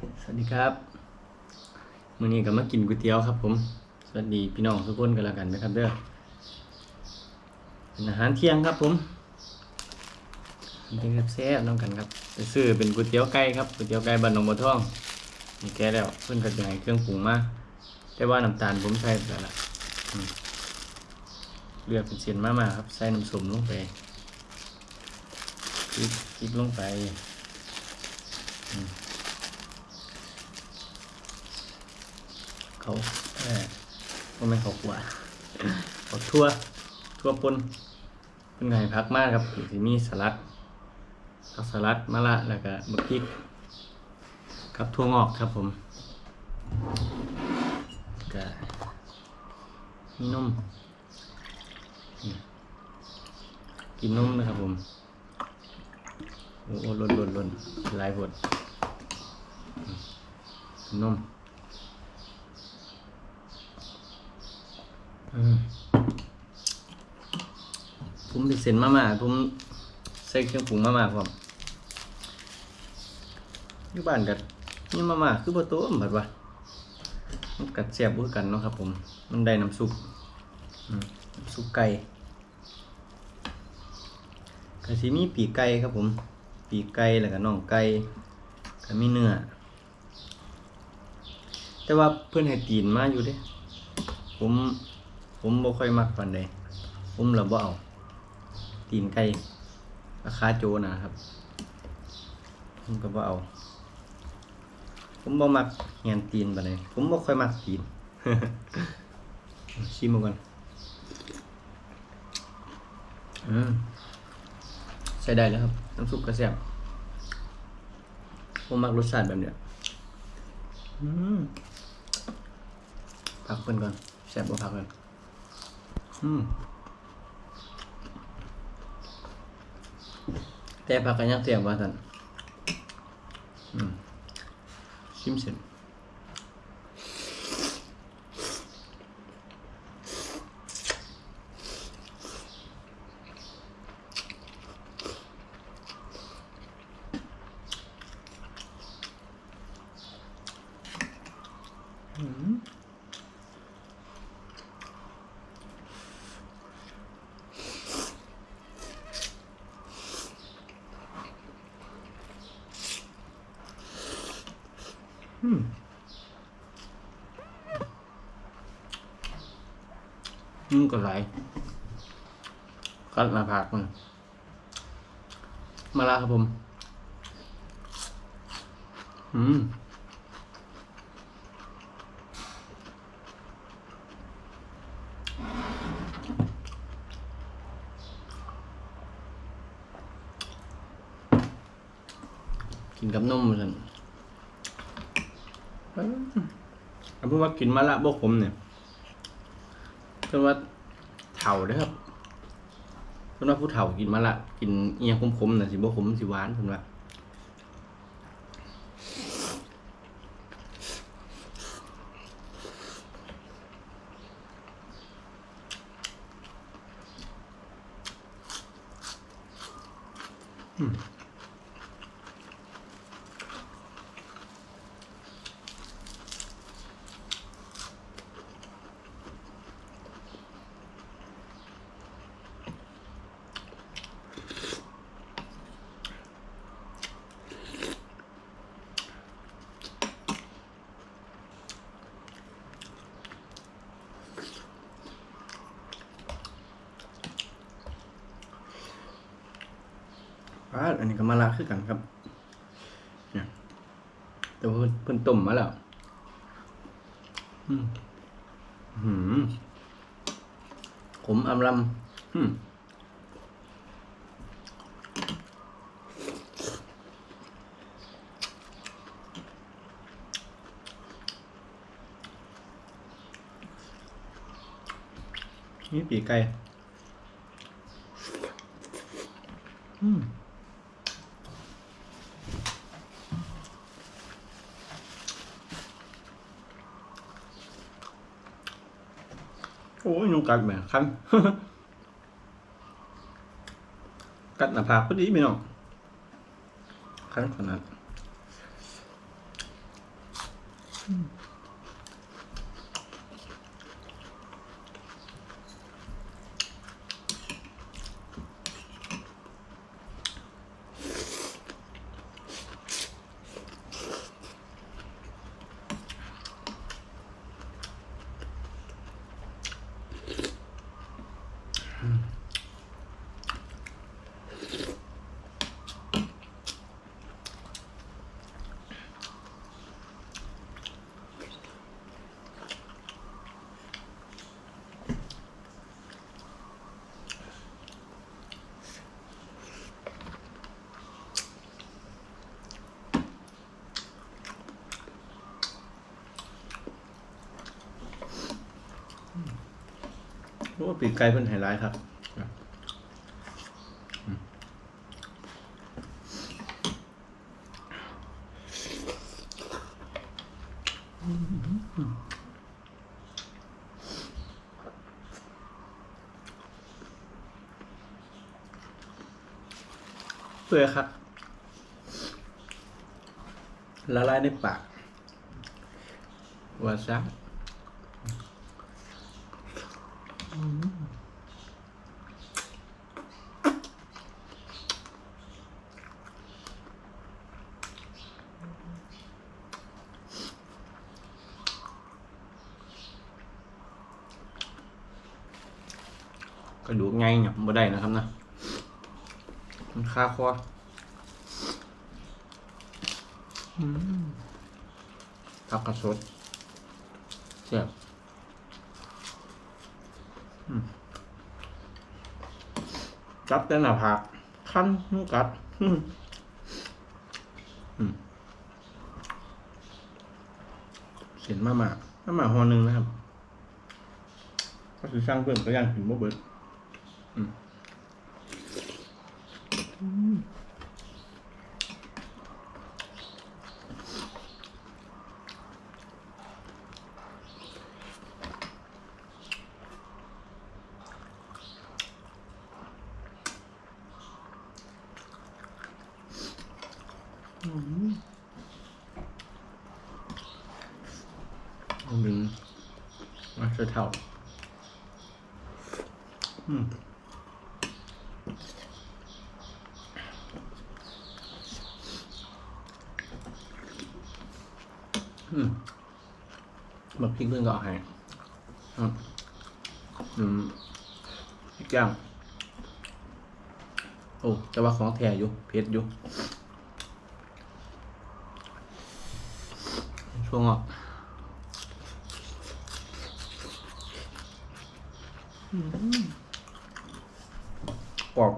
สวัสดีครับมื้อนี้ก็มากินก๋วยเตี๋ยวครับ ผม สวัสดีพี่น้องทุกคนกันแล้วกันนะครับเด้อเป็นอาหารเที่ยงครับผมเป็นแซ่บๆน้องกันครับไปซื้อเป็นก๋วยเตี๋ยวไก่ครับก๋วยเตี๋ยวไก่บ้านหนองบัวทองนี่แกะแล้วเพิ่นก็จะให้เครื่องปรุงมาแต่ว่าน้ำตาลผมใส่ไปแล้วล่ะเลือกเป็นเส้นมาๆครับใส่น้ำส้มลงไปพริกพริกลงไป เขาเออว่าไม่นเขาขวาเขาทั่วทั่วปนเป็นไงพักมากครับสิมีสลัดผักสลัดมะละแล้วก็บักพริกกับทั่วงอกครับผมก็มีนมนี่กินนมนะครับผม โอ้โหล่นล่นล่นหลายบทนม อืม ผมเป็นเส้นมาม่าผมใส่เครื่องปรุงมาม่าครับอยู่บ้านกันี่มาม่าคือบ่โตมแบบว่ามันกัดแซ่บบ่คือกันเนาะครับ ผม มันได้น้ำซุปน้ำซุปไก่ก็สิมีปีกไก่ครับผม ปีกไก่แล้วก็น่องไก่ก็มีเนื้อแต่ว่าเพิ่อนให้ตีนมาอยู่เด้ผม ผมบ่ค่อยมักปานใดผมละบ่เอาตีนไก่ราคาโจนะครับ ผมก็บ่เอา ผมบ่มักแหนตีนปานใดผมบ่ค่อยมักตีนชิมก่อนอืมใช้ได้แล้วครับ น้ำซุปก็แซ่บผมมักรสชาติแบบเนี้ยพักเพิ่อนก่อนแซ่บบ่พักเพิ่อน ยังเสียบว่ นอืมชิมเสร็จอืมอืมอืมก็ไหลกัดหน้าผากมันมาละครับผม อืมกินกับนมเหมือน กันอันพูดว่ากินมะละบกผมเนี่ยเพิ่นว่าเถ่าเด้อครับเพิ่นว่าผู้เฒ่ากินมะละกินเอียงคมๆน่ะสิบ่ขมสิหวานเพิ่นว่าอืม อ่าอันนี้ก็มะละคือกันครับเนี่ยแต่ว่าเพิ่นเพิ่นต้มมาแล้วอืมหืมขมอำลำอืมนี่ปีกไก่ อืม อ้ยยุงกัดแหม่คันกัดหน้าผากพอดีพี่น้องคันขนาด รู้ว่าปีกไก่เป็นไฮไลท์ครับเพื่อครับละลายในปากวาซาบ กระดูกไงเนี่ยบ่ได้นะครับนะมันคาคออืมผักกระสดเสียบจับแต่หน้าผากคันนุ่กัดเสียนมาหมามาหมาหอหนึ่งนะครับ ก็คือสร้างเพิ่มก็ยังถึงบ่เบิด ดึงมาเสเท่าอืม มาพริกเรื่องก็เอาให้อืมอืมพริกย่างโอ้แต่ว่าของแท้อยู่เผ็ดอยู่ช่วงออกกรอบ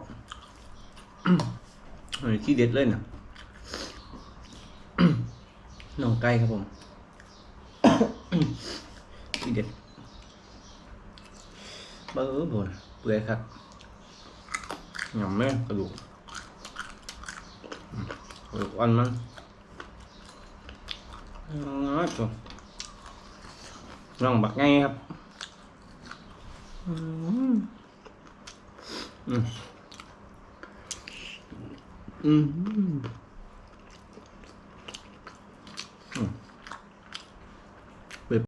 อันนี้ที่เด็ดเลยนะ น้องไก่ครับผมที่เด็ดเบอร์บนเปื่อยครับหยำแม่กระดูกอืมกระดูกอ่อนมันอ๋อตัวน้องบักไงครับอืมอืมอืม